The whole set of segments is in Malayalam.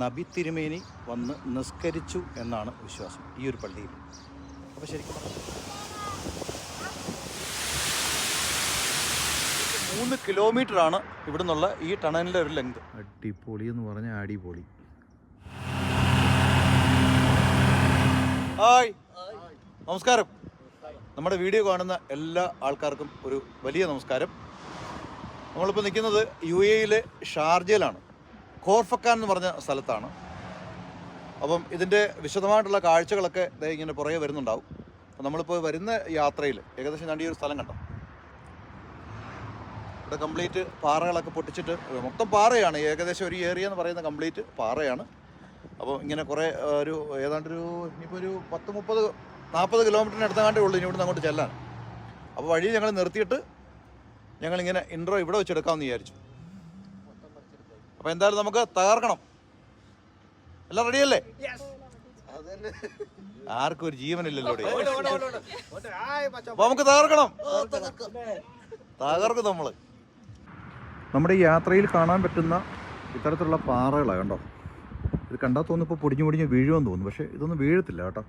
നബി തിരുമേനി വന്ന് നിസ്കരിച്ചു എന്നാണ് വിശ്വാസം ഈ ഒരു പള്ളിയിൽ. അപ്പോൾ ശരിക്കും മൂന്ന് കിലോമീറ്റർ ആണ് ഇവിടെ നിന്നുള്ള ഈ ടണലിന്റെ ഒരു ലെങ്ത് അടിപൊളി എന്ന് പറഞ്ഞാൽ അടിപൊളി. ഹായ് നമസ്കാരം. നമ്മുടെ വീഡിയോ കാണുന്ന എല്ലാ ആൾക്കാർക്കും ഒരു വലിയ നമസ്കാരം. നമ്മളിപ്പോൾ നിൽക്കുന്നത് യു എയിലെ ഷാർജയിലാണ്. ഖോർഫക്കാൻ എന്ന് പറഞ്ഞ സ്ഥലത്താണ്. അപ്പം ഇതിന്റെ വിശദമായിട്ടുള്ള കാഴ്ചകളൊക്കെ ഇങ്ങനെ പുറകെ വരുന്നുണ്ടാവും. അപ്പം നമ്മളിപ്പോൾ വരുന്ന യാത്രയിൽ ഏകദേശം ഞാൻ ഈ ഒരു സ്ഥലം കണ്ടോ? ഇവിടെ കംപ്ലീറ്റ് പാറകളൊക്കെ പൊട്ടിച്ചിട്ട് മൊത്തം പാറയാണ്. ഏകദേശം ഒരു ഏരിയ എന്ന് പറയുന്ന കംപ്ലീറ്റ് പാറയാണ്. അപ്പോൾ ഇങ്ങനെ കുറേ ഒരു ഏതാണ്ടൊരു ഇനിയിപ്പോൾ ഒരു പത്ത് മുപ്പത് നാൽപ്പത് കിലോമീറ്ററിന് അടുത്തങ്ങാണ്ടേ ഉള്ളൂ. ഇനി ഇവിടുന്ന് അങ്ങോട്ട് ചെല്ലാൻ. അപ്പോൾ വഴി ഞങ്ങൾ നിർത്തിയിട്ട് ഞങ്ങളിങ്ങനെ ഇൻട്രോ ഇവിടെ വെച്ചെടുക്കാമെന്ന് വിചാരിച്ചു. അപ്പോൾ എന്തായാലും നമുക്ക് തകർക്കണം. എല്ലാം റെഡിയല്ലേ ആർക്കും ഒരു ജീവനില്ലല്ലോ നമുക്ക് തകർക്കണം. തകർക്കും. നമ്മൾ. നമ്മുടെ ഈ യാത്രയിൽ കാണാൻ പറ്റുന്ന ഇത്തരത്തിലുള്ള പാറകളാണ് കണ്ടോ? ഇത് കണ്ടാൽ തോന്നുന്നു ഇപ്പോൾ പൊടിഞ്ഞു പൊടിഞ്ഞ് വീഴുമെന്ന് തോന്നുന്നു. പക്ഷേ ഇതൊന്നും വീഴത്തില്ല കേട്ടോ.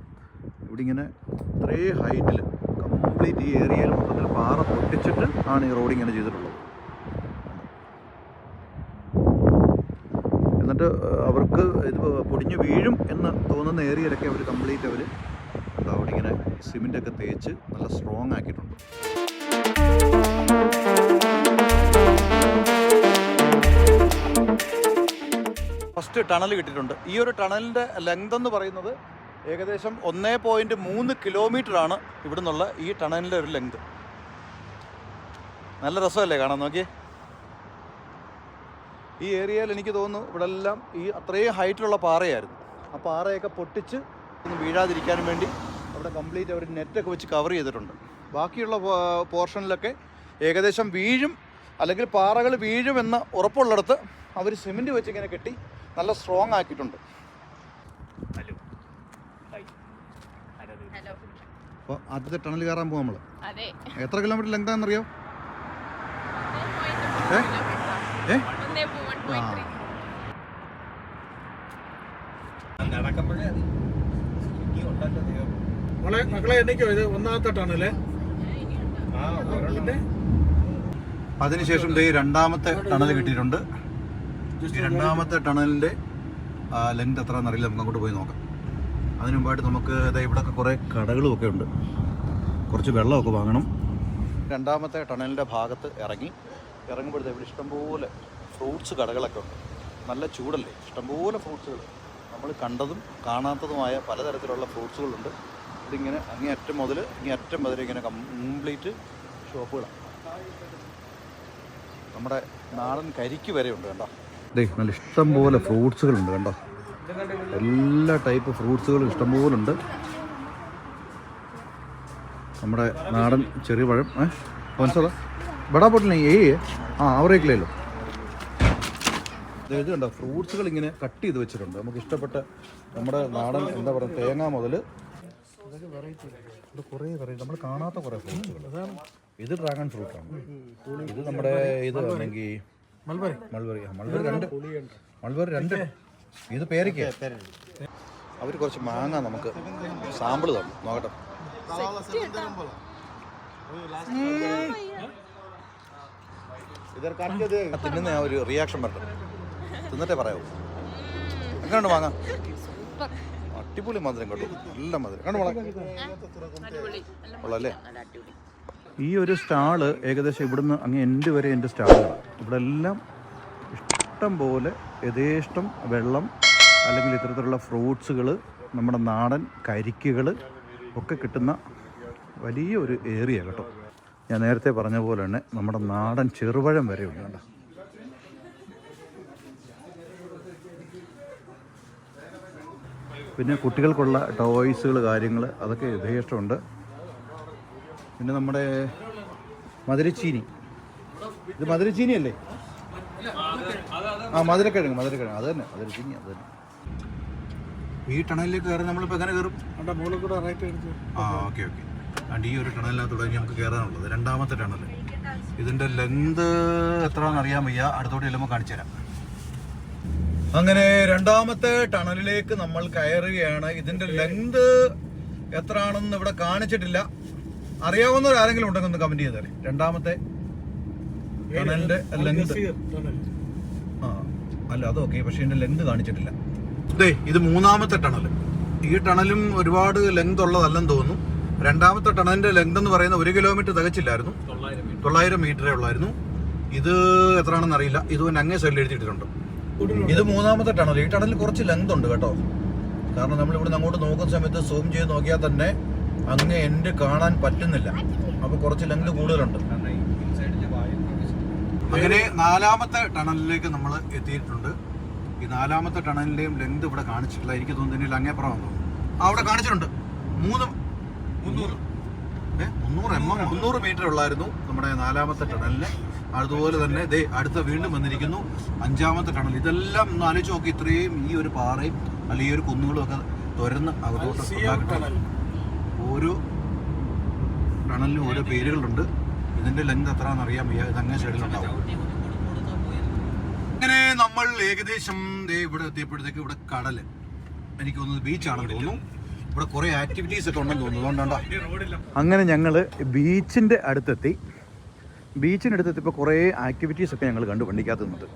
ഇവിടെ ഇങ്ങനെ ഇത്രേ ഹൈറ്റിൽ കംപ്ലീറ്റ് ഈ ഏരിയയിൽ മൊത്തത്തിൽ പാറ പൊട്ടിച്ചിട്ട് ആണ് ഈ റോഡ് ഇങ്ങനെ ചെയ്തിട്ടുള്ളത്. എന്നിട്ട് അവർക്ക് ഇത് പൊടിഞ്ഞു വീഴും എന്ന് തോന്നുന്ന ഏരിയയിലൊക്കെ അവർ കംപ്ലീറ്റ് അവർ അവിടെ ഇങ്ങനെ സിമെന്റൊക്കെ തേച്ച് നല്ല സ്ട്രോങ് ആക്കിയിട്ടുണ്ട്. ഫസ്റ്റ് ടണൽ കിട്ടിയിട്ടുണ്ട്. ഈ ഒരു ടണലിന്റെ ലെങ്ത് എന്ന് പറയുന്നത് ഏകദേശം ഒന്നേ പോയിന്റ് മൂന്ന് കിലോമീറ്ററാണ് ഇവിടെ ഈ ടണലിന്റെ ഒരു ലെങ്ത് നല്ല രസമല്ലേ കാണാൻ? നോക്കിയേ. ഈ ഏരിയയിൽ എനിക്ക് തോന്നുന്നു ഇവിടെ എല്ലാം ഈ അത്രയും ഹൈറ്റിലുള്ള പാറയായിരുന്നു. ആ പാറയൊക്കെ പൊട്ടിച്ച് ഒന്ന് വീഴാതിരിക്കാനും വേണ്ടി അവിടെ കംപ്ലീറ്റ് അവർ നെറ്റൊക്കെ വെച്ച് കവർ ചെയ്തിട്ടുണ്ട്. ബാക്കിയുള്ള പോർഷനിലൊക്കെ ഏകദേശം വീഴും അല്ലെങ്കിൽ പാറകൾ വീഴുമെന്ന് ഉറപ്പുള്ളിടത്ത് അവർ സിമെന്റ് വെച്ച് ഇങ്ങനെ കെട്ടി നല്ല സ്ട്രോങ് ആക്കിയിട്ടുണ്ട്. ഹലോ. ഹായ് ഹലോ അപ്പോൾ ആദ്യത്തെ ടണൽ കയറാൻ പോകും നമ്മൾ അതെ. എത്ര കിലോമീറ്റർ ലെങ്താണെന്നറിയോ ഏ? മക്കളെ എണ്ണിക്കോ ഇത് ഒന്നാമത്തെ ടണൽ ആ ഒരെണ്ണം അതിനുശേഷം ദേ രണ്ടാമത്തെ ടണൽ കിട്ടിയിട്ടുണ്ട്. ഈ രണ്ടാമത്തെ ടണലിന്റെ ലെങ്ത് എത്രയാണെന്ന് അറിയില്ല നമുക്ക് അങ്ങോട്ട് പോയി നോക്കാം. അതിനു മുമ്പായിട്ട് നമുക്ക് ഇവിടെയൊക്കെ കുറേ കടകളും ഒക്കെ ഉണ്ട്. കുറച്ച് വെള്ളമൊക്കെ വാങ്ങണം. രണ്ടാമത്തെ ടണലിന്റെ ഭാഗത്ത് ഇറങ്ങി. ഇറങ്ങുമ്പോഴത്തെ ഇവിടെ ഇഷ്ടംപോലെ ഫ്രൂട്ട്സ് കടകളൊക്കെ ഉണ്ട്. നല്ല ചൂടല്ലേ? ഇഷ്ടംപോലെ ഫ്രൂട്ട്സുകൾ നമ്മൾ കണ്ടതും കാണാത്തതുമായ പലതരത്തിലുള്ള ഫ്രൂട്ട്സുകളുണ്ട് ഇതിങ്ങനെ അങ്ങേയറ്റം മുതൽ ഇങ്ങേയറ്റം മുതൽ ഇങ്ങനെ കംപ്ലീറ്റ് ഷോപ്പുകളാണ് നമ്മുടെ നാടൻ കരിക്ക് വരെ ഉണ്ട് കണ്ടോ? അതെ നല്ല ഇഷ്ടംപോലെ ഫ്രൂട്ട്സുകളുണ്ട് കണ്ടോ? എല്ലാ ടൈപ്പ് ഫ്രൂട്ട്സുകളും ഇഷ്ടംപോലെ ഉണ്ട്. നമ്മുടെ നാടൻ ചെറിയ പഴം ഏ? കോൺസത ബടാ പൊട്ടില്ല ഏ ആ അവരേക്കില്ലല്ലോ ഇത് കണ്ടോ? ഫ്രൂട്ട്സുകൾ ഇങ്ങനെ കട്ട് ചെയ്ത് വെച്ചിട്ടുണ്ട്. നമുക്ക് ഇഷ്ടപ്പെട്ട നമ്മുടെ നാടൻ എന്താ പറയുക തേങ്ങ മുതൽ ഇത് കുറേ വെറൈറ്റി നമ്മൾ കാണാത്ത കുറേ ഫ്രൂട്ട്സുകൾ. ഇത് ഡ്രാഗൺ ഫ്രൂട്ടാണ് ഇത് നമ്മുടെ ഇത് അല്ലെങ്കിൽ മൽബറി മൾബറി. ആ, മൾബറി രണ്ട്. മൾബറി രണ്ട്. ഇത് പേരയ്ക്ക. അവർ കുറച്ച് മാങ്ങ നമുക്ക് സാമ്പിൾ തന്നു. നോക്കട്ടെ. തിന്നുന്ന ആ ഒരു റിയാക്ഷൻ പറഞ്ഞു. തിന്നിട്ടേ പറയാവൂ എങ്ങനെയുണ്ട് വാങ്ങാം അടിപൊളി മധുരം കേട്ടോ. നല്ല മധുരം. കണ്ടു കൊള്ളാല്ലേ ഈ ഒരു സ്റ്റാൾ ഏകദേശം ഇവിടുന്ന് അങ്ങ് എന്റെ വരെ എന്റെ സ്റ്റാളുകളാണ് ഇവിടെ എല്ലാം ഇഷ്ടം പോലെ യഥേഷ്ടം വെള്ളം അല്ലെങ്കിൽ ഇത്തരത്തിലുള്ള ഫ്രൂട്ട്സുകൾ നമ്മുടെ നാടൻ കരിക്കുകൾ ഒക്കെ കിട്ടുന്ന വലിയ ഒരു ഏരിയ കേട്ടോ. ഞാൻ നേരത്തെ പറഞ്ഞ പോലെ തന്നെ നമ്മുടെ നാടൻ ചെറുപഴം വരെ ഉണ്ട് കേട്ടോ. പിന്നെ കുട്ടികൾക്കുള്ള ടോയ്സുകൾ കാര്യങ്ങൾ അതൊക്കെ യഥേഷ്ടമുണ്ട്. പിന്നെ നമ്മുടെ മധുരച്ചീനി. ഇത് മധുരച്ചീനി അല്ലേ ആ മധുരക്കിഴങ്ങ് മധുരക്കിഴങ്ങ്. അത് തന്നെ മധുരച്ചീനി അത് തന്നെ. ഈ ടണലിലേക്ക് കയറി നമ്മളിപ്പോൾ എങ്ങനെ കയറും? മുകളിൽ കൂടെ റൈറ്റ് അടിച്ചു ആ ഓക്കെ ഓക്കെ. ആണ്ട് ഈ ഒരു ടണലിനകത്തൂടെ തുടങ്ങി നമുക്ക് കയറാനുള്ളത് രണ്ടാമത്തെ ടണൽ ഇതിന്റെ ലെങ്ത് എത്രയാണെന്ന് അറിയാൻ വയ്യ. അടുത്തോട്ട് ചെല്ലുമ്പോൾ കാണിച്ചു തരാം. അങ്ങനെ രണ്ടാമത്തെ ടണലിലേക്ക് നമ്മൾ കയറുകയാണ്. ഇതിന്റെ ലെങ്ത് എത്രയാണെന്ന് ഇവിടെ കാണിച്ചിട്ടില്ല. അറിയാവുന്ന ആരെങ്കിലും ഉണ്ടെങ്കിൽ ഒന്ന് കമന്റ് ചെയ്തേ രണ്ടാമത്തെ ടണലിന്റെ ലെങ്ത് ആ അല്ല അതൊക്കെ പക്ഷേ ഇതിന്റെ ലെങ്ത് കാണിച്ചിട്ടില്ല. ഇത് മൂന്നാമത്തെ ടണൽ ഈ ടണലും ഒരുപാട് ലെങ്ത് ഉള്ളതല്ലെന്ന് തോന്നുന്നു. രണ്ടാമത്തെ ടണലിന്റെ ലെങ്ത് എന്ന് പറയുന്ന ഒരു കിലോമീറ്റർ തികച്ചില്ലായിരുന്നു. തൊള്ളായിരം മീറ്ററേ ഉള്ളായിരുന്നു. ഇത് എത്രയാണെന്ന് അറിയില്ല. ഇത് പിന്നെ അങ്ങേ സൈഡിൽ എഴുതിയിട്ടുണ്ട് ഇത് മൂന്നാമത്തെ ടണൽ. ഈ ടണലിൽ കുറച്ച് ലെങ്ത് ഉണ്ട് കേട്ടോ. കാരണം നമ്മൾ ഇവിടുന്ന് അങ്ങോട്ട് നോക്കുന്ന സമയത്ത് സൂം ചെയ്ത് നോക്കിയാൽ തന്നെ അങ്ങ് എൻഡ് കാണാൻ പറ്റുന്നില്ല. അപ്പൊ കുറച്ച് ലെങ്ത് കൂടുതലുണ്ട്. അങ്ങനെ നാലാമത്തെ ടണലിലേക്ക് നമ്മൾ എത്തിയിട്ടുണ്ട്. ഈ നാലാമത്തെ ടണലിന്റെയും ലെങ്ത് ഇവിടെ കാണിച്ചിട്ടില്ല. എനിക്ക് തോന്നുന്നില്ല അങ്ങേപ്പുറം തോന്നുന്നു. അവിടെ കാണിച്ചിട്ടുണ്ട്. മൂന്ന് മുന്നൂറ്. മുന്നൂറ് എം എം മുന്നൂറ്. മീറ്റർ ഉള്ളായിരുന്നു നമ്മുടെ നാലാമത്തെ ടണലിന്. അതുപോലെ തന്നെ ദേ അടുത്ത വീണ്ടും വന്നിരിക്കുന്നു അഞ്ചാമത്തെ ടണൽ. ഇതെല്ലാം ഒന്ന് ആലോചിച്ച് നോക്കി ഇത്രയും ഈ ഒരു പാറയും അല്ലെങ്കിൽ ഈ ഒരു കുന്നുകളും ഒക്കെ തുരന്ന് അകത്തോട്ട്. ഓരോ ടണലിനും ഓരോ പേരുകളുണ്ട്. ഇതിന്റെ ലെങ്ത് എത്രയാണെന്ന് അറിയാൻ വയ്യ. ഇത് അങ്ങനെ സൈഡിലുണ്ടാവും അങ്ങനെ നമ്മൾ ഏകദേശം ദേ ഇവിടെ എത്തിയപ്പോഴത്തേക്ക് ഇവിടെ കടൽ. എനിക്ക് തോന്നുന്നത് ബീച്ചാണെന്ന് തോന്നുന്നു. ഇവിടെ കുറെ ആക്ടിവിറ്റീസ് ഒക്കെ ഉണ്ടെന്ന് തോന്നുന്നു. അതുകൊണ്ടാണ് അങ്ങനെ ഞങ്ങൾ ബീച്ചിന്റെ അടുത്തെത്തി. ബീച്ചിന്റെ അടുത്തെത്തിയപ്പോൾ കുറേ ആക്ടിവിറ്റീസ് ഒക്കെ ഞങ്ങൾ കണ്ടു വണ്ടിക്കകത്ത് നിന്നിട്ട്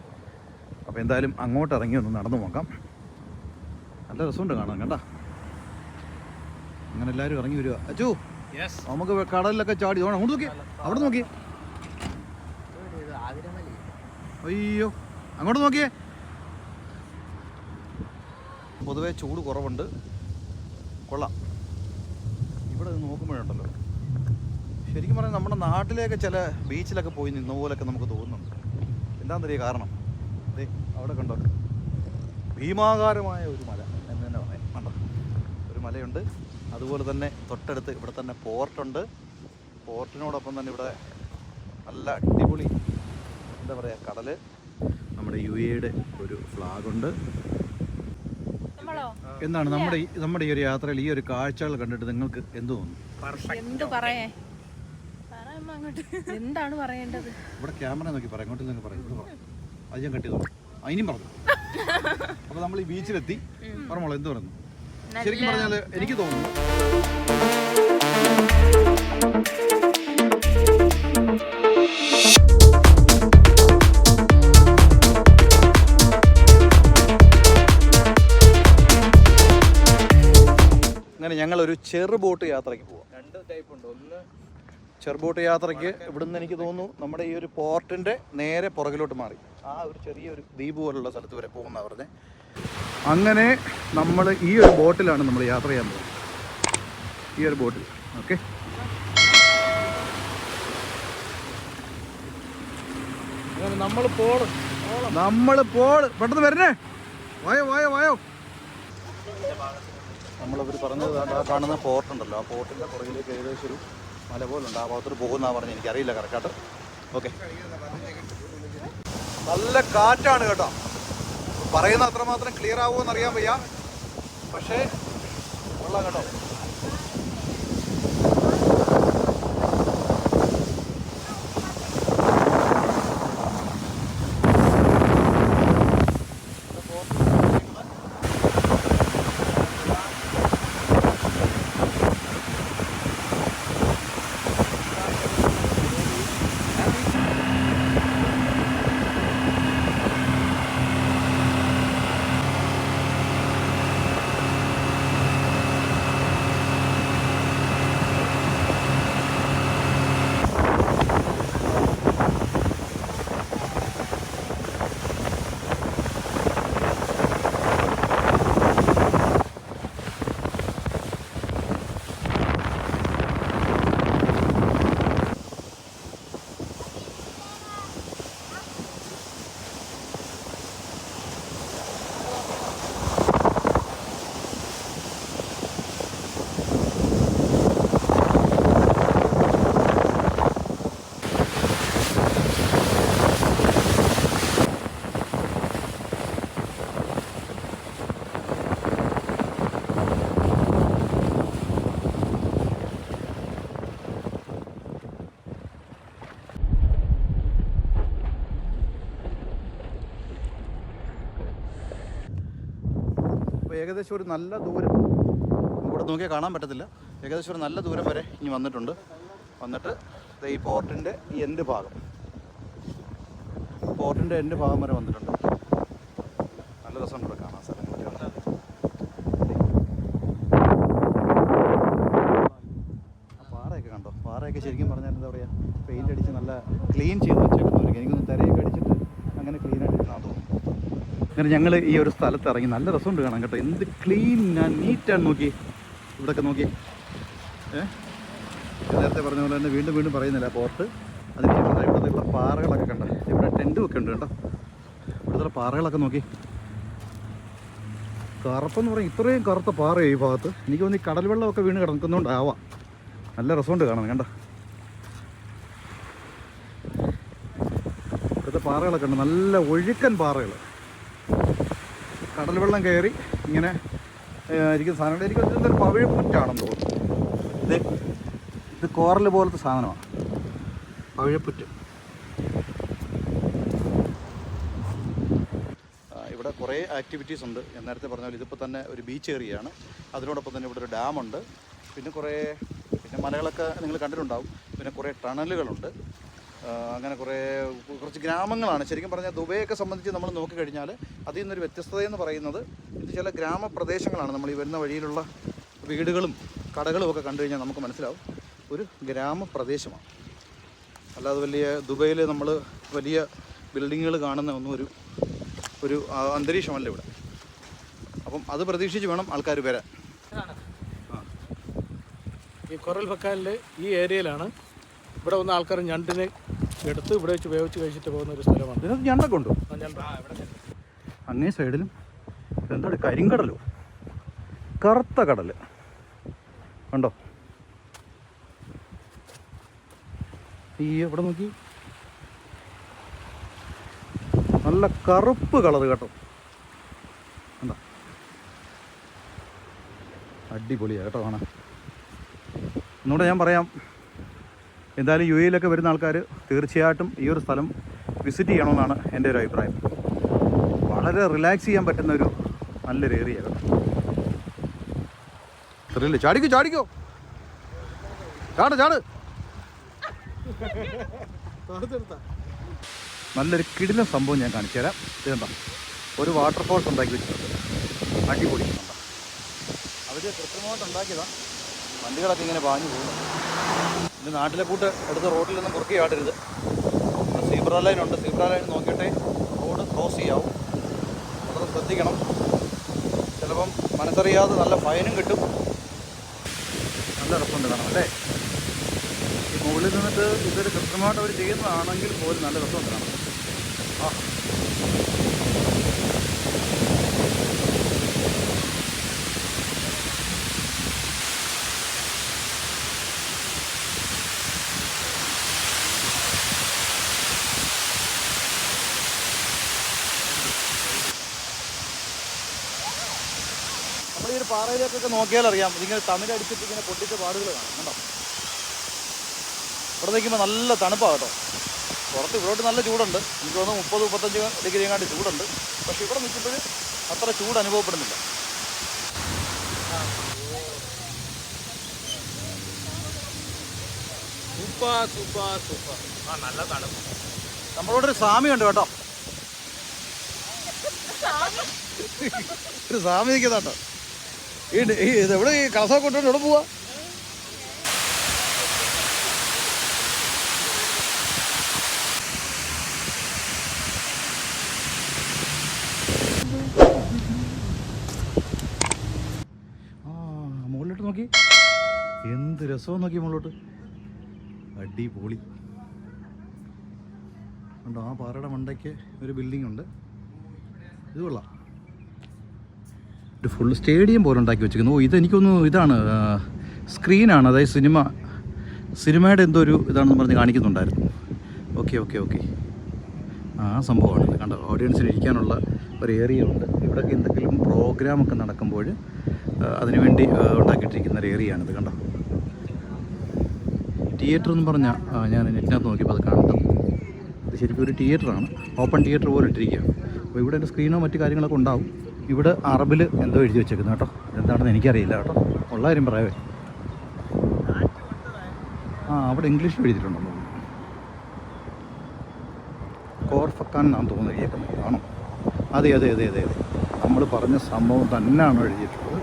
അപ്പോൾ എന്തായാലും അങ്ങോട്ട് ഇറങ്ങി ഒന്ന് നടന്നു നോക്കാം. നല്ല രസമുണ്ട് കാണാൻ കണ്ട? അങ്ങനെ എല്ലാവരും ഇറങ്ങി വരിക. അച്ചു യെസ് നമുക്ക് കടലിലൊക്കെ ചാടി. തോണം അങ്ങോട്ട് നോക്കി. അവിടെ നോക്കി. അയ്യോ അങ്ങോട്ട് നോക്കിയേ. പൊതുവേ ചൂട് കുറവുണ്ട്. കൊള്ളാം. ഇവിടെ നിന്ന് നോക്കുമ്പോഴുണ്ടല്ലോ. ശരിക്കും പറഞ്ഞാൽ നമ്മുടെ നാട്ടിലേക്ക് ചില ബീച്ചിലൊക്കെ പോയി നിന്ന പോലൊക്കെ നമുക്ക് തോന്നുന്നുണ്ട്. എന്താണെന്നറിയ കാരണം? അതെ അവിടെ കണ്ടോ? ഭീമാകാരമായ ഒരു മല എന്ന് തന്നെ പറയാം. കണ്ടോ? ഒരു മലയുണ്ട്. അതുപോലെ തന്നെ തൊട്ടടുത്ത് ഇവിടെ തന്നെ പോർട്ടുണ്ട് പോർട്ടിനോടൊപ്പം തന്നെ ഇവിടെ നല്ല അടിപൊളി എന്താ പറയുക കടൽ. നമ്മുടെ യു എയുടെ ഒരു ഫ്ലാഗുണ്ട് എന്താണ് നമ്മുടെ നമ്മുടെ ഈ ഒരു യാത്രയിൽ ഈ ഒരു കാഴ്ചകൾ കണ്ടിട്ട് നിങ്ങൾക്ക് എന്ത് തോന്നുന്നു? എന്ത് പറയേ? എന്താണ് പറയേണ്ടത്? ഇവിടെ ക്യാമറ നോക്കി പറയാം ഇങ്ങോട്ട് നിങ്ങൾ പറയും അത് ഞാൻ കട്ട് ചെയ്തോ അതിനും പറഞ്ഞു. അപ്പോൾ നമ്മൾ ഈ ബീച്ചിലെത്തി. പറഞ്ഞോളൂ എന്ത് പറഞ്ഞു? ശരിക്കും പറഞ്ഞാൽ എനിക്ക് തോന്നുന്നു. അങ്ങനെ ഞങ്ങൾ ഒരു ചെറു ബോട്ട് യാത്രയ്ക്ക് പോവാം. രണ്ട് ടൈപ്പ് ഉണ്ട്. ഒന്ന് ചെറുബോട്ട് യാത്രയ്ക്ക് ഇവിടുന്ന് എനിക്ക് തോന്നുന്നു നമ്മുടെ ഈ ഒരു പോർട്ടിന്റെ നേരെ പുറകിലോട്ട് മാറി. ആ ഒരു ചെറിയൊരു ദ്വീപ് പോലുള്ള സ്ഥലത്ത് വരെ പോകുന്ന പറഞ്ഞേ. അങ്ങനെ നമ്മൾ ഈ ഒരു ബോട്ടിലാണ് നമ്മൾ യാത്ര ചെയ്യാൻ പോകുന്നത്. ഈ ഒരു ബോട്ടിൽ. ഓക്കെ. നമ്മൾ പോളും. നമ്മൾ പോൾ. പെട്ടെന്ന് വരണേ. വായോ വായോ വായോ. നമ്മളവർ പറഞ്ഞത് ആ കാണുന്ന പോർട്ട് ഉണ്ടല്ലോ. ആ പോർട്ടിന്റെ പുറകിലേക്ക് ഏകദേശം ഒരു മല പോലുണ്ട്. ആ ഭാഗത്തോട്ട് പോകുന്ന പറഞ്ഞ് എനിക്കറിയില്ല. കറക്റ്റായിട്ട് ഓക്കെ നല്ല കാറ്റാണ് കേട്ടോ. പറയുന്ന അത്രമാത്രം ക്ലിയർ ആവുമെന്ന് അറിയാൻ വയ്യ. പക്ഷേ കൊള്ളാം കേട്ടോ. ഏകദേശം ഒരു നല്ല ദൂരം. ഇവിടെ നോക്കിയാൽ കാണാൻ പറ്റത്തില്ല. ഏകദേശം ഒരു നല്ല ദൂരം വരെ ഇനി വന്നിട്ടുണ്ട്. വന്നിട്ട് ഈ പോർട്ടിന്റെ എൻഡ് ഭാഗം. പോർട്ടിന്റെ എൻഡ് ഭാഗം വരെ വന്നിട്ടുണ്ട് നല്ല രസമുണ്ട് ഇവിടെ കാണാൻ സ്ഥലങ്ങളൊക്കെ ആ പാറയൊക്കെ കണ്ടോ പാറയൊക്കെ ശരിക്കും പറഞ്ഞാൽ എന്താ പറയുക പെയിന്റ് അടിച്ച് നല്ല ക്ലീൻ ചെയ്ത് വെച്ചേക്കുന്നവർക്ക് എനിക്കൊന്ന് തിരയൊക്കെ അടിച്ചിട്ട് അങ്ങനെ ക്ലീൻ ആയിട്ട് കാണാൻ തോന്നുന്നു അങ്ങനെ ഞങ്ങൾ ഈ ഒരു സ്ഥലത്ത് ഇറങ്ങി നല്ല രസമുണ്ട് കാണാൻ കേട്ടോ. എന്ത് ക്ലീൻ ഞാൻ നീറ്റാണ് നോക്കി. ഇവിടെയൊക്കെ നോക്കി. ഏഹ് നേരത്തെ പറഞ്ഞ പോലെ തന്നെ വീണ്ടും വീണ്ടും പറയുന്നില്ല. പോർട്ട് ഇവിടെ ഇവിടുത്തെ പാറകളൊക്കെ കണ്ട? ഇവിടെ ടെന്റും ഒക്കെ ഉണ്ട് കേട്ടോ. ഇവിടുത്തെ പാറകളൊക്കെ നോക്കി. കറുപ്പെന്ന് പറയും ഇത്രയും കറുത്ത പാറയോ ഈ ഭാഗത്ത്. എനിക്ക് തോന്നി കടൽ വെള്ളമൊക്കെ വീണ് കിടക്കുന്നതുകൊണ്ടാവാം നല്ല രസമുണ്ട് കാണാൻ കണ്ട? ഇവിടുത്തെ പാറകളൊക്കെ ഉണ്ട്. നല്ല ഒഴുക്കൻ പാറകൾ കടൽ വെള്ളം കയറി ഇങ്ങനെ ഇരിക്കുന്ന സാധനങ്ങൾ. എനിക്ക് ഇതൊരു പവിഴപ്പുറ്റാണെന്ന് തോന്നുന്നു. ഇത് ഇത് കോറൽ പോലത്തെ സാധനമാണ്. പവിഴപ്പുറ്റ് ഇവിടെ കുറേ ആക്ടിവിറ്റീസ് ഉണ്ട്. ഞാൻ നേരത്തെ പറഞ്ഞ പോലെ ഇതിപ്പോൾ തന്നെ ഒരു ബീച്ച് ഏരിയയാണ് അതിനോടൊപ്പം തന്നെ ഇവിടെ ഒരു ഡാമുണ്ട് പിന്നെ കുറേ പിന്നെ മലകളൊക്കെ നിങ്ങൾ കണ്ടിട്ടുണ്ടാവും. പിന്നെ കുറേ ടണലുകളുണ്ട് അങ്ങനെ കുറേ കുറച്ച് ഗ്രാമങ്ങളാണ്. ശരിക്കും പറഞ്ഞാൽ ദുബൈയൊക്കെ സംബന്ധിച്ച് നമ്മൾ നോക്കിക്കഴിഞ്ഞാൽ അതിൽ നിന്നൊരു വ്യത്യസ്തതയെന്ന് പറയുന്നത് ഇത് ചില ഗ്രാമപ്രദേശങ്ങളാണ്. നമ്മൾ ഈ വരുന്ന വഴിയിലുള്ള വീടുകളും കടകളും ഒക്കെ കണ്ടു കഴിഞ്ഞാൽ നമുക്ക് മനസ്സിലാവും. ഒരു ഗ്രാമപ്രദേശമാണ്. അല്ലാതെ വലിയ ദുബൈയിൽ നമ്മൾ വലിയ ബിൽഡിങ്ങുകൾ കാണുന്ന ഒന്നും ഒരു ഒരു അന്തരീക്ഷമല്ല ഇവിടെ. അപ്പം അത് പ്രതീക്ഷിച്ച് വേണം ആൾക്കാർ വരാൻ. ഈ കൊറൽ ബക്കാലിലെ ഈ ഏരിയയിലാണ് ഇവിടെ വന്ന ആൾക്കാർ ഞണ്ടിനെ എടുത്ത് ഇവിടെ വെച്ച് വേവിച്ച് കഴിച്ചിട്ട് പോകുന്ന ഒരു സ്ഥലമാണ്. ഇതിനകത്ത് ഞണ്ടൊക്കെ ഉണ്ടോ? അങ്ങേ സൈഡിലും എന്താണ് കരിങ്കടലോ? കറുത്ത കടൽ കണ്ടോ? ഈ ഇവിടെ നോക്കി. നല്ല കറുപ്പ് കളർ കേട്ടോ. കണ്ടോ? അടിപൊളിയാ കേട്ടോ കാണാൻ. എന്നോട് ഞാൻ പറയാം. എന്തായാലും യു എയിലൊക്കെ വരുന്ന ആൾക്കാർ തീർച്ചയായിട്ടും ഈ ഒരു സ്ഥലം വിസിറ്റ് ചെയ്യണമെന്നാണ് എന്റെ ഒരു അഭിപ്രായം. വളരെ റിലാക്സ് ചെയ്യാൻ പറ്റുന്ന ഒരു നല്ലൊരു ഏരിയ ത്രില്ല്. ചാടിക്കോ ചാടിക്കോ. ചാട് ചാട്. നല്ലൊരു കിടിലൻ സംഭവം ഞാൻ കാണിച്ചു തരാം. ഇതെന്താ? ഒരു വാട്ടർഫോൾസ് ഉണ്ടാക്കി വെച്ചിട്ടുണ്ട്. അടിപൊളി. അവർ കൃത്രിമമായിട്ട് ഉണ്ടാക്കിയതാ. വണ്ടികളൊക്കെ ഇങ്ങനെ പാഞ്ഞു പോകുന്നു. ഇത് നാട്ടിലെ പൂട്ട് എടുത്ത് റോഡിൽ നിന്ന് മുറുക്കി ആടരുത്. സീബ്ര ലൈൻ ഉണ്ട്. സീബ്ര ലൈൻ നോക്കിയിട്ടേ റോഡ് ക്രോസ് ചെയ്യാവും. വളരെ ശ്രദ്ധിക്കണം. ചിലപ്പം മനസ്സറിയാതെ നല്ല ഫൈനും കിട്ടും. നല്ല രസമുണ്ട് കാണാം അല്ലേ? ഈ മുകളിൽ നിന്നിട്ട് ഇതൊരു കൃത്യമായിട്ട് അവർ ചെയ്യുന്നതാണെങ്കിൽ പോലും നല്ല രസമുണ്ട് കാണാം. ആ. ഈ ഒരു പാറയിലേക്കൊക്കെ നോക്കിയാൽ അറിയാം. ഇതിങ്ങനെ തമിഴടിച്ചിട്ട് ഇങ്ങനെ പൊട്ടിച്ച പാടുകൾ കാണാം കണ്ടോ? ഇവിടെ നിൽക്കുമ്പോൾ നല്ല തണുപ്പാണ് കേട്ടോ. പുറത്ത് ഇവിടോട്ട് നല്ല ചൂടുണ്ട്. എനിക്ക് തോന്നുന്നു മുപ്പത് മുപ്പത്തഞ്ച് ഡിഗ്രി എങ്ങാണ്ട് ചൂടുണ്ട്. പക്ഷെ ഇവിടെ നിൽക്കുമ്പോൾ അത്ര ചൂട് അനുഭവപ്പെടുന്നില്ല. Super super super. ആ നല്ല തണുപ്പ്. നമ്മളോട് ഒരു സ്വാമി ഉണ്ട് കേട്ടോ. ഒരു സ്വാമി നിൽക്കുന്നുണ്ടോ ഈ ഇതെവിടെ ഈ കളസൊക്കെ കൊണ്ടുകൊണ്ട് എവിടെ പോവാ? നോക്കി. എന്ത് രസവും നോക്കി മുകളിലോട്ട്. അടിപൊളി. ഉണ്ടോ ആ പാറയുടെ മണ്ടയ്ക്ക് ഒരു ബിൽഡിംഗ് ഉണ്ട്. ഇത് കൊള്ളാം. ഒരു ഫുൾ സ്റ്റേഡിയം പോലെ ഉണ്ടാക്കി വെച്ചിരിക്കുന്നു. ഓ ഇതെനിക്കൊന്ന് ഇതാണ് സ്ക്രീനാണ് അതായത് സിനിമ സിനിമയുടെ എന്തോ ഒരു ഇതാണെന്ന് പറഞ്ഞ് കാണിക്കുന്നുണ്ടായിരുന്നു. ഓക്കെ ഓക്കെ ഓക്കെ ആ സംഭവമാണ് കണ്ടോ ഓഡിയൻസിന് ഇരിക്കാനുള്ള ഒരു ഏരിയ ഉണ്ട്. ഇവിടെയൊക്കെ എന്തെങ്കിലും പ്രോഗ്രാമൊക്കെ നടക്കുമ്പോൾ അതിനുവേണ്ടി ഉണ്ടാക്കിയിട്ടിരിക്കുന്ന ഒരു ഏരിയയാണിത് കണ്ടോ? തിയേറ്റർ എന്ന് പറഞ്ഞാൽ ഞാൻ നെറ്റിനകത്ത് നോക്കിയപ്പോൾ അത് കണ്ടത് ഇത് ശരിക്കും ഒരു തിയേറ്ററാണ് ഓപ്പൺ തിയേറ്റർ പോലെ ഇട്ടിരിക്കുകയാണ്. അപ്പോൾ ഇവിടെ എന്റെ സ്ക്രീനോ മറ്റു കാര്യങ്ങളൊക്കെ ഉണ്ടാവും. ഇവിടെ അറബിൽ എന്തോ എഴുതി വെച്ചേക്കുന്നു കേട്ടോ. എന്താണെന്ന് എനിക്കറിയില്ല കേട്ടോ. ഉള്ള കാര്യം പറയാവേ. ആ അവിടെ ഇംഗ്ലീഷിൽ എഴുതിയിട്ടുണ്ടെന്ന് തോന്നുന്നു. കോർഫക്കാൻ എന്നാണ് തോന്നുന്നു എഴുതിയേക്കുന്നത് ആണോ? അതെ അതെ അതെ അതെ അതെ. നമ്മൾ പറഞ്ഞ സംഭവം തന്നെയാണ് എഴുതിയിട്ടുള്ളത്?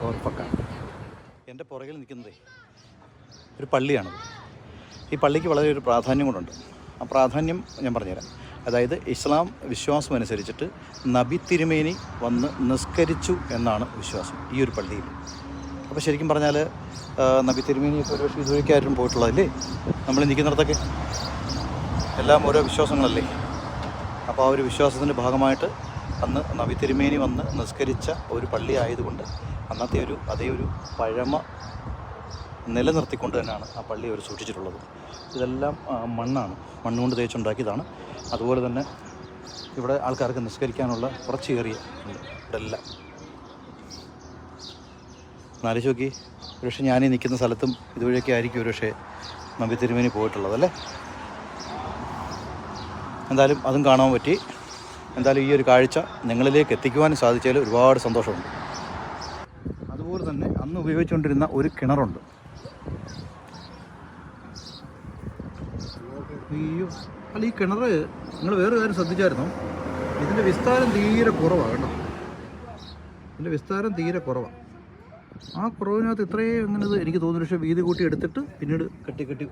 കോർഫക്കാൻ. എന്റെ പുറകിൽ നിൽക്കുന്നതേ ഒരു പള്ളിയാണത്. ഈ പള്ളിക്ക് വളരെ ഒരു പ്രാധാന്യം കൊണ്ടുണ്ട് ആ പ്രാധാന്യം ഞാൻ പറഞ്ഞുതരാം. അതായത് ഇസ്ലാം വിശ്വാസം അനുസരിച്ചിട്ട് നബി തിരുമേനി വന്ന് നിസ്കരിച്ചു എന്നാണ് വിശ്വാസം ഈ ഒരു പള്ളിയിൽ. അപ്പോൾ ശരിക്കും പറഞ്ഞാൽ നബി തിരുമേനിയൊക്കെ ഒരു പക്ഷേ ഇതുവഴിക്കായിരുന്നു പോയിട്ടുള്ളതല്ലേ? നമ്മൾ നിൽക്കുന്നിടത്തൊക്കെ എല്ലാം ഓരോ വിശ്വാസങ്ങളല്ലേ? അപ്പോൾ ആ ഒരു വിശ്വാസത്തിന്റെ ഭാഗമായിട്ട് അന്ന് നബി തിരുമേനി വന്ന് നിസ്കരിച്ച ഒരു പള്ളി ആയതുകൊണ്ട് അന്നത്തെ ഒരു അതേ ഒരു പഴമ നിലനിർത്തിക്കൊണ്ട് തന്നെയാണ് ആ പള്ളി അവർ സൂക്ഷിച്ചിട്ടുള്ളത്. ഇതെല്ലാം മണ്ണാണ്. മണ്ണുകൊണ്ട് തേച്ചുണ്ടാക്കിയതാണ്. അതുപോലെ തന്നെ ഇവിടെ ആൾക്കാർക്ക് നിസ്കരിക്കാനുള്ള കുറച്ച് ഏറിയ ഉണ്ട്. നാലു ചോക്കി ഒരുപക്ഷെ ഞാനീ നിൽക്കുന്ന സ്ഥലത്തും ഇതുവഴിയൊക്കെ ആയിരിക്കും ഒരുപക്ഷെ നമ്പി തിരുമേനി പോയിട്ടുള്ളത് അല്ലേ? എന്തായാലും അതും കാണാൻ പറ്റി. എന്തായാലും ഈ ഒരു കാഴ്ച നിങ്ങളിലേക്ക് എത്തിക്കുവാൻ സാധിച്ചതിൽ ഒരുപാട് സന്തോഷമുണ്ട്. അതുപോലെ തന്നെ അന്ന് ഉപയോഗിച്ചുകൊണ്ടിരുന്ന ഒരു കിണറുണ്ട്. അയ്യോ. അല്ല ഈ കിണർ നിങ്ങൾ വേറെ കാര്യം ശ്രദ്ധിച്ചായിരുന്നു? ഇതിന്റെ വിസ്താരം തീരെ കുറവാണ് കേട്ടോ. ഇതിന്റെ വിസ്താരം തീരെ കുറവാണ് ആ കുറവിനകത്ത് ഇത്രയും ഇങ്ങനെ ഇത് എനിക്ക് തോന്നുന്നു. പക്ഷേ വീതി കൂട്ടി എടുത്തിട്ട് പിന്നീട് കെട്ടി കെട്ടി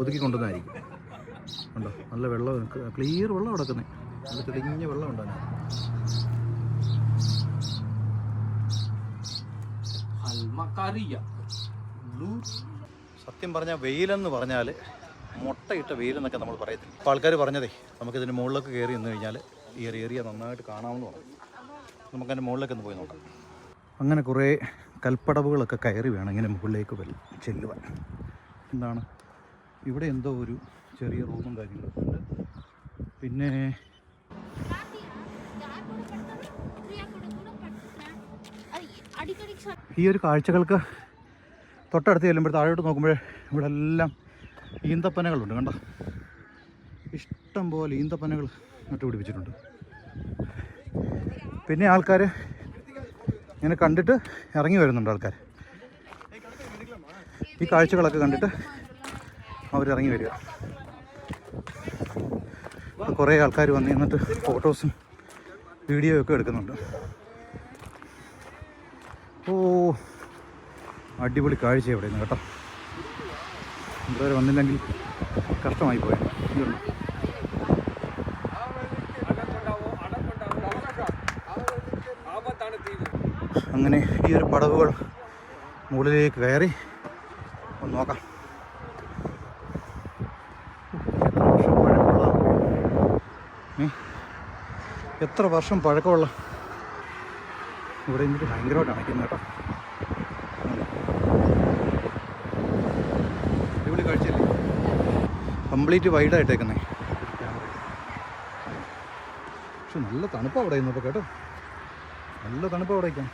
ഒതുക്കി കൊണ്ടുവന്നായിരിക്കും. ഉണ്ടോ നല്ല വെള്ളം ക്ലിയർ വെള്ളം കിടക്കുന്നത് നല്ല തെളിഞ്ഞ വെള്ളം ബ്ലൂ സത്യം പറഞ്ഞാൽ വെയിലെന്ന് പറഞ്ഞാൽ മുട്ടയിട്ട വെയിലെന്നൊക്കെ നമ്മൾ പറയത്തില്ല. അപ്പോൾ ആൾക്കാർ പറഞ്ഞതേ നമുക്കിതിന്റെ മുകളിലേക്ക് കയറി നിന്ന് കഴിഞ്ഞാൽ ഈ ഏരിയ നന്നായിട്ട് കാണാമെന്ന് പറഞ്ഞു നമുക്കതിന്റെ മുകളിലേക്ക് ഒന്ന് പോയി നോക്കാം. അങ്ങനെ കുറേ കൽപ്പടവുകളൊക്കെ കയറി വേണം ഇങ്ങനെ മുകളിലേക്ക് വരും ചെല്ലുവാൻ. എന്താണ്? ഇവിടെ എന്തോ ഒരു ചെറിയ റൂമും കാര്യങ്ങളൊക്കെ ഉണ്ട്. പിന്നെ ഈ ഒരു കാഴ്ചകൾക്ക് തൊട്ടടുത്ത് ചെല്ലുമ്പോൾ താഴോട്ട് നോക്കുമ്പോൾ ഇവിടെ എല്ലാം ഈന്തപ്പനകളുണ്ട് കണ്ട? ഇഷ്ടം പോലെ ഈന്തപ്പനകൾ നട്ടുപിടിപ്പിച്ചിട്ടുണ്ട് പിന്നെ ആൾക്കാർ ഇങ്ങനെ കണ്ടിട്ട് ഇറങ്ങി വരുന്നുണ്ട് ആൾക്കാർ ഈ കാഴ്ചകളൊക്കെ കണ്ടിട്ട് അവരിറങ്ങി വരിക. കുറേ ആൾക്കാർ വന്ന് നിന്നിട്ട് ഫോട്ടോസും വീഡിയോ ഒക്കെ എടുക്കുന്നുണ്ട്. ഓ അടിപൊളി കാഴ്ച ഇവിടെ നിന്ന് കേട്ടോ. ഇതുവരെ വന്നില്ലെങ്കിൽ കഷ്ടമായി പോയത്. അങ്ങനെ ഈ ഒരു പടവുകൾ മുകളിലേക്ക് കയറി. ഒന്ന് നോക്കാം. എത്ര വർഷം പഴക്കമുള്ള ഇവിടെ എനിക്ക് ഭയങ്കരമായിട്ട് അണയ്ക്കുന്നു കേട്ടോ അടിപൊളി കാഴ്ചയല്ലേ കംപ്ലീറ്റ് വൈഡ് വൈഡായിട്ടേക്കുന്നേ പക്ഷെ നല്ല തണുപ്പാണ് അവിടെ ഇന്നപ്പോൾ കേട്ടോ. നല്ല തണുപ്പ് അവിടെ ഇരിക്കാം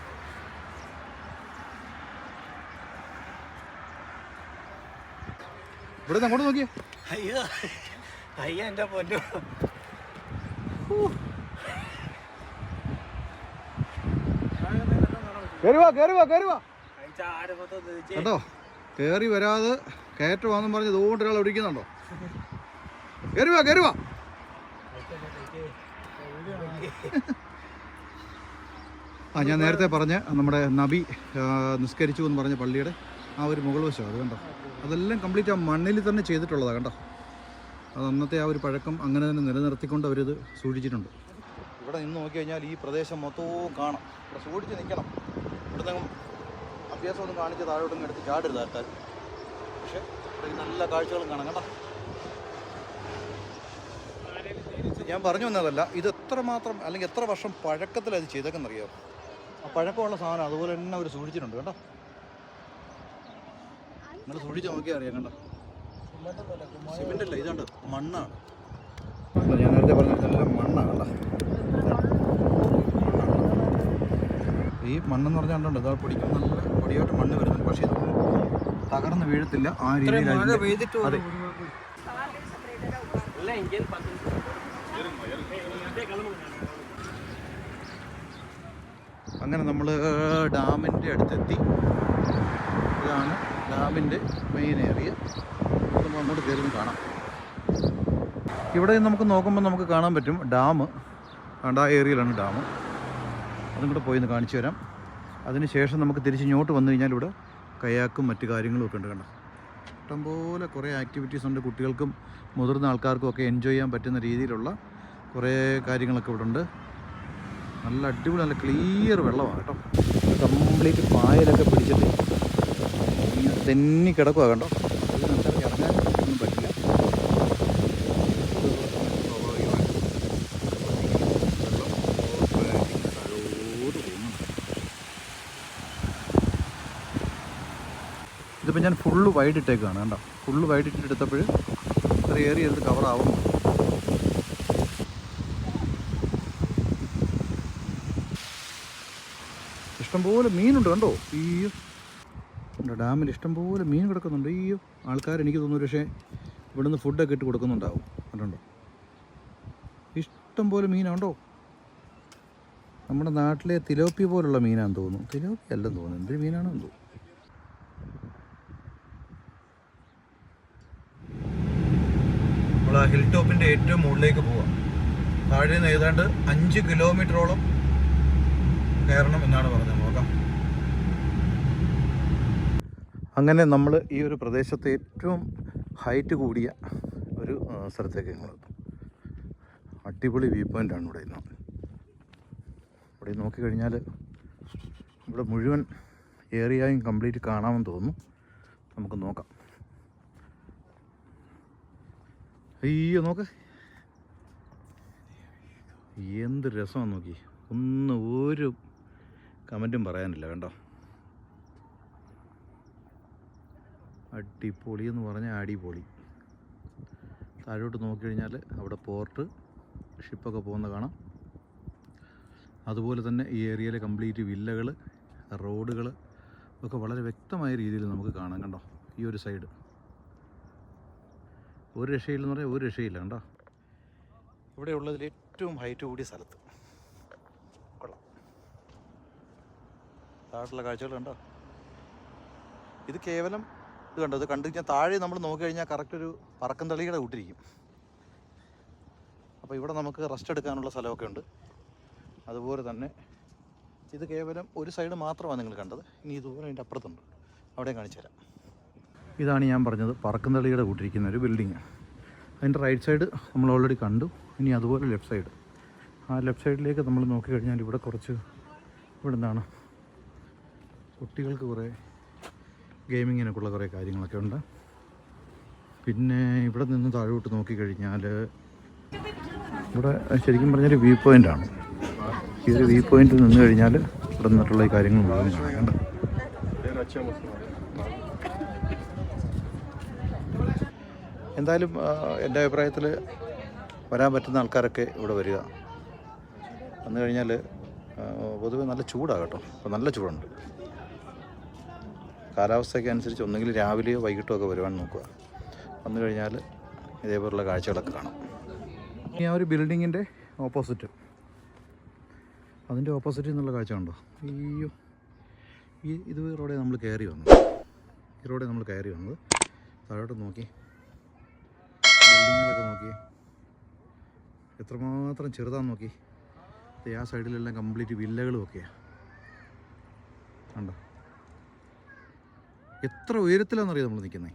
ഇവിടെ അങ്ങോട്ട് നോക്കിയേ. അയ്യോ പൊന്നു. മൊത്തം തിരിച്ച് കേട്ടോ കയറി വരാതെ കയറ്റമാണെന്നും പറഞ്ഞ് ഇതുകൊണ്ട് ഒരാൾ ഒഴിക്കുന്നുണ്ടോ കയറി വാ ആ ഞാൻ നേരത്തെ പറഞ്ഞ നമ്മുടെ നബി നിസ്കരിച്ചു എന്ന് പറഞ്ഞ പള്ളിയുടെ ആ ഒരു മുകൾ വശം അത് കണ്ടോ? അതെല്ലാം കംപ്ലീറ്റ് ആ മണ്ണിൽ തന്നെ ചെയ്തിട്ടുള്ളതാണ് കണ്ടോ? അത് അന്നത്തെ ആ ഒരു പഴക്കം അങ്ങനെ തന്നെ നിലനിർത്തിക്കൊണ്ട് അവരിത് സൂക്ഷിച്ചിട്ടുണ്ട്. ഇവിടെ നിന്ന് നോക്കി കഴിഞ്ഞാൽ ഈ പ്രദേശം മൊത്തവും കാണാം. ഇവിടെ സൂക്ഷിച്ച് നിൽക്കണം. ഇവിടെ അഭ്യാസം ഒന്നും കാണിച്ച് താഴോട്ടൊന്നും എടുത്ത് ചാടരുത് ആൾക്കാർ. പക്ഷേ ഇവിടെ നല്ല കാഴ്ചകളും കാണാം കേട്ടോ ഞാൻ പറഞ്ഞു വന്നതല്ല ഇത് എത്ര മാത്രം അല്ലെങ്കിൽ എത്ര വർഷം പഴക്കത്തിൽ അത് ചെയ്തേക്കെന്നറിയാം? ആ പഴക്കമുള്ള സാധനം അതുപോലെ തന്നെ അവർ സൂക്ഷിച്ചിട്ടുണ്ട് കേട്ടോ നിങ്ങൾ സൂക്ഷിച്ച് നോക്കിയാൽ അറിയാം കണ്ടോ? സിമെന്റ് അല്ല ഇതുണ്ട് മണ്ണാണ്. ഞാൻ നേരത്തെ പറഞ്ഞതെല്ലാം മണ്ണാണ് ഈ മണ്ണെന്ന് പറഞ്ഞാൽ ഇതാ പൊടിക്കും നല്ല പൊടിയായിട്ട് മണ്ണ് വരുന്നുണ്ട്. പക്ഷേ ഇത് തകർന്ന് വീഴത്തില്ല ആ രീതിയിൽ അതെ. അങ്ങനെ നമ്മൾ ഡാമിന്റെ അടുത്തെത്തി. ഇതാണ് ഡാമിന്റെ മെയിൻ ഏരിയ നമ്മൾ അങ്ങോട്ട് കയറി കാണാം. ഇവിടെ നമുക്ക് നോക്കുമ്പോൾ നമുക്ക് കാണാൻ പറ്റും ഡാം. കണ്ട ആ ഏരിയയിലാണ് ഡാം. അതും കൂടെ പോയി ഒന്ന് കാണിച്ചു തരാം. അതിന് ശേഷം നമുക്ക് തിരിച്ച് ഇങ്ങോട്ട് വന്നു കഴിഞ്ഞാൽ ഇവിടെ കയാക്കും മറ്റു കാര്യങ്ങളും ഒക്കെ ഉണ്ട് കണ്ട. ഇഷ്ടംപോലെ കുറേ ആക്ടിവിറ്റീസ് ഉണ്ട് കുട്ടികൾക്കും മുതിർന്ന ആൾക്കാർക്കും ഒക്കെ എൻജോയ് ചെയ്യാൻ പറ്റുന്ന രീതിയിലുള്ള കുറേ കാര്യങ്ങളൊക്കെ ഇവിടെ ഉണ്ട് നല്ല അടിപൊളി നല്ല ക്ലിയർ വെള്ളമാണ് കേട്ടോ. കംപ്ലീറ്റ് പായലൊക്കെ പിടിച്ചിട്ട് ഇങ്ങനെ തെന്നി കിടക്കുക കേട്ടോ ഇതിപ്പോൾ ഞാൻ ഫുള്ള് വൈഡ് ഇട്ടേക്കാണ് കണ്ടോ? ഫുള്ള് വൈഡ് ഇട്ടിട്ട് എടുത്തപ്പോൾ ഇത്ര ഏറിയ എടുത്ത് കവർ ഇഷ്ടംപോലെ മീനുണ്ട് കണ്ടോ? അയ്യോ. എന്റെ ഡാമിൽ ഇഷ്ടംപോലെ മീൻ കിടക്കുന്നുണ്ട്. അയ്യോ. ആൾക്കാർ എനിക്ക് തോന്നുന്നു പക്ഷേ ഇവിടുന്ന് ഫുഡൊക്കെ ഇട്ട് കൊടുക്കുന്നുണ്ടാവും. കണ്ടുണ്ടോ ഇഷ്ടംപോലെ മീനുണ്ടോ നമ്മുടെ നാട്ടിലെ തിലോപ്പി പോലുള്ള മീനാന്ന് തോന്നുന്നു. തിലോപ്പി അല്ലെന്ന് തോന്നുന്നു. എന്തൊരു മീനാണെന്ന് തോന്നുന്നു. നമ്മൾ ഹിൽ ടോപ്പിന്റെ ഏറ്റവും മുകളിലേക്ക് പോവാം. താഴെ നിന്ന് ഏതാണ്ട് അഞ്ച് കിലോമീറ്ററോളം കയറണം എന്നാണ് പറഞ്ഞത് നോക്കാം അങ്ങനെ നമ്മൾ ഈ ഒരു പ്രദേശത്തെ ഏറ്റവും ഹൈറ്റ് കൂടിയ ഒരു സ്ഥലത്തേക്ക് ഞങ്ങൾ അടിപൊളി വ്യൂ പോയിന്റാണ് ഇവിടെ ഇന്ന്. ഇവിടെ നോക്കിക്കഴിഞ്ഞാൽ ഇവിടെ മുഴുവൻ ഏറിയായും കംപ്ലീറ്റ് കാണാമെന്ന് തോന്നുന്നു. നമുക്ക് നോക്കാം. അയ്യോ നോക്ക്. എന്ത് രസമാണ് നോക്കി. ഒന്നും ഒരു കമന്റും പറയാനില്ല കണ്ടോ? അടിപൊളി എന്ന് പറഞ്ഞാൽ അടിപൊളി. താഴോട്ട് നോക്കിക്കഴിഞ്ഞാൽ അവിടെ പോർട്ട് ഷിപ്പൊക്കെ പോകുന്ന കാണാം. അതുപോലെ തന്നെ ഈ ഏരിയയിലെ കംപ്ലീറ്റ് വില്ലകൾ റോഡുകൾ ഒക്കെ വളരെ വ്യക്തമായ രീതിയിൽ നമുക്ക് കാണാം കണ്ടോ? ഈ ഒരു സൈഡ് ഒരു രക്ഷയില്ലെന്ന് പറഞ്ഞാൽ ഒരു രക്ഷയില്ല കണ്ടോ? ഇവിടെ ഉള്ളതിൽ ഏറ്റവും ഹൈറ്റ് കൂടിയ സ്ഥലത്ത്. കൊള്ളാം. താഴെയുള്ള കാഴ്ചകൾ കണ്ടോ? ഇത് കേവലം ഇത് കണ്ടോ? കഴിഞ്ഞാൽ താഴെ നമ്മൾ നോക്കി കഴിഞ്ഞാൽ കറക്റ്റ് ഒരു പറക്കം തളിയുടെ കൂട്ടിരിക്കും. അപ്പോൾ ഇവിടെ നമുക്ക് റെസ്റ്റ് എടുക്കാനുള്ള സ്ഥലമൊക്കെ ഉണ്ട്. അതുപോലെ തന്നെ ഇത് കേവലം ഒരു സൈഡ് മാത്രമാണ് നിങ്ങൾ കണ്ടത്. ഇനി ഇതുപോലെ അതിന്റെ അപ്പുറത്തുണ്ട്. അവിടെ കാണിച്ചു തരാം. ഇതാണ് ഞാൻ പറഞ്ഞത് പറക്കുന്തളിയുടെ കൂട്ടിരിക്കുന്ന ഒരു ബിൽഡിങ് അതിന്റെ റൈറ്റ് സൈഡ് നമ്മൾ ഓൾറെഡി കണ്ടു. ഇനി അതുപോലെ ലെഫ്റ്റ് സൈഡ് ആ ലെഫ്റ്റ് സൈഡിലേക്ക് നമ്മൾ നോക്കിക്കഴിഞ്ഞാൽ ഇവിടെ കുറച്ച് ഇവിടെ എന്താണ് കുട്ടികൾക്ക് കുറേ ഗെയിമിങ്ങിനൊക്കെയുള്ള കുറേ കാര്യങ്ങളൊക്കെ ഉണ്ട്. പിന്നെ ഇവിടെ നിന്ന് താഴോട്ട് നോക്കിക്കഴിഞ്ഞാൽ ഇവിടെ ശരിക്കും പറഞ്ഞൊരു വ്യൂ പോയിന്റാണ് ഈ ഒരു വ്യൂ പോയിന്റിൽ നിന്ന് കഴിഞ്ഞാൽ ഇവിടെ നിന്നിട്ടുള്ള ഈ കാര്യങ്ങൾ മുഴുവൻ? എന്തായാലും എന്റെ അഭിപ്രായത്തിൽ വരാൻ പറ്റുന്ന ആൾക്കാരൊക്കെ ഇവിടെ വരിക. വന്നു കഴിഞ്ഞാൽ പൊതുവെ നല്ല ചൂടാണ് കേട്ടോ. അപ്പോൾ നല്ല ചൂടുണ്ട്. കാലാവസ്ഥയ്ക്ക് അനുസരിച്ച് ഒന്നുകിൽ രാവിലെയോ വൈകിട്ടോ ഒക്കെ വരുവാൻ നോക്കുക. വന്നു കഴിഞ്ഞാൽ ഇതേപോലുള്ള കാഴ്ചകളൊക്കെ കാണാം. ഇനി ആ ഒരു ബിൽഡിങ്ങിന്റെ ഓപ്പോസിറ്റ്. അതിന്റെ ഓപ്പോസിറ്റിൽ നിന്നുള്ള കാഴ്ച ഉണ്ടോ അയ്യോ. ഈ ഇത് റോഡെ നമ്മൾ കയറി വന്നത് ഈ റോഡെ നമ്മൾ കയറി വന്നത്. താഴോട്ട് നോക്കി. ബിൽഡിങ്ങുകളൊക്കെ നോക്കി. എത്രമാത്രം ചെറുതാന്ന് നോക്കി. ആ സൈഡിലെല്ലാം കംപ്ലീറ്റ് വില്ലകളും ഒക്കെയാണ് കണ്ടോ? എത്ര ഉയരത്തിലാണെന്നറിയാം നമ്മൾ നിൽക്കുന്നത്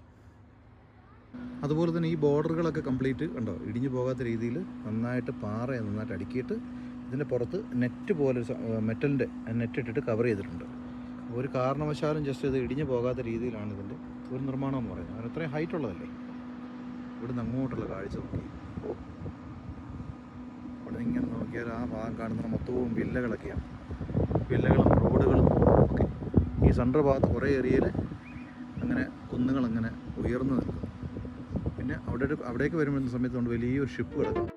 അതുപോലെ തന്നെ ഈ ബോർഡറുകളൊക്കെ കംപ്ലീറ്റ് ഉണ്ടോ ഇടിഞ്ഞു പോകാത്ത രീതിയിൽ നന്നായിട്ട് പാറ നന്നായിട്ട് അടുക്കിയിട്ട് ഇതിന്റെ പുറത്ത് നെറ്റ് പോലെ മെറ്റലിന്റെ നെറ്റ് ഇട്ടിട്ട് കവർ ചെയ്തിട്ടുണ്ട്. ഒരു കാരണവശാലും ജസ്റ്റ് ഇത് ഇടിഞ്ഞു പോകാത്ത രീതിയിലാണ് ഇതിന്റെ ഒരു നിർമ്മാണം എന്ന് പറയുന്നത്. കാരണം അത്രയും ഹൈറ്റ് ഉള്ളതല്ലേ? ഇവിടുന്ന് അങ്ങോട്ടുള്ള കാഴ്ച നോക്കി. അവിടെ ഇങ്ങനെ നോക്കിയാൽ ആ ഭാഗം കാണുന്ന മൊത്തവും വില്ലകളൊക്കെയാണ്. വില്ലകളും റോഡുകളും ഒക്കെ ഈ സെൻട്രൽ ഭാഗത്ത് കുറേ ഏരിയയിൽ അങ്ങനെ കുന്നുകളങ്ങനെ ഉയർന്നു നിൽക്കും. പിന്നെ അവിടെ അവിടേക്ക് വരുമ്പോൾ സമയത്ത് കൊണ്ട് വലിയൊരു ഷിപ്പ് കിടക്കും.